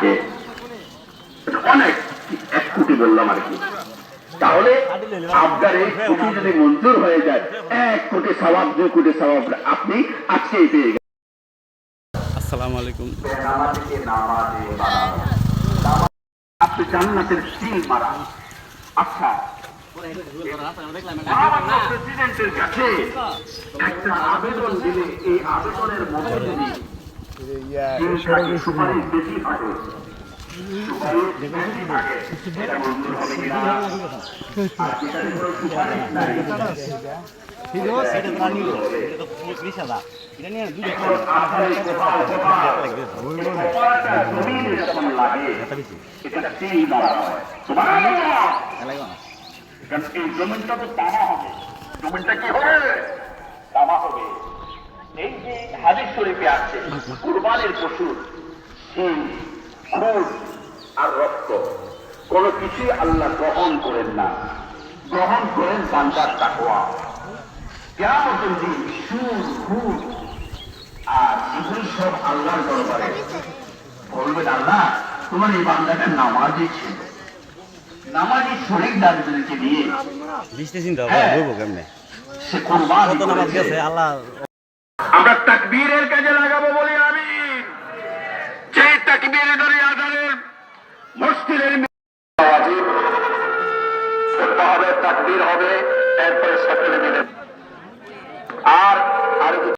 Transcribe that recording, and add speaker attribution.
Speaker 1: থাকে অনেক এক কোটি বললাম আর কি। তাহলে আপনার এই কোটি যদি মঞ্জুর হয়ে যায় এক কোটি সবাব দুই কোটি সবাব আপনি আজকেই পেয়ে
Speaker 2: আসসালামু আলাইকুম।
Speaker 1: বানানো। আপনি জান্নাতের সিল মারা। আচ্ছা। প্রেসিডেন্টের কাছে একটা আবেদন দিলে এই আবেদনের মধ্যে জমিনটা কি হবে তামা হবে এই যে হাদিস শরীফে আছে। কুরবানির পশুর আর রক্ত। কোন কিছুই আল্লাহ গ্রহণ করেন না। গ্রহণ করেন বান্দার কেমন দিন সুর আর এগুলি সব আল্লাহর দরবারে। বলবেন আল্লাহ তোমার এই বান্দাটা ছিল। নামাজি শরীর নিয়ে হ্যাঁ। সে কোরবানি
Speaker 2: আল্লাহ
Speaker 1: আমরা তাকবীরের কাজে লাগাবো বলি আমি যে তাকবীর ধরে আদারের মসজিদের হবে, তাকবীর হবে, এরপরে সকলে মিলে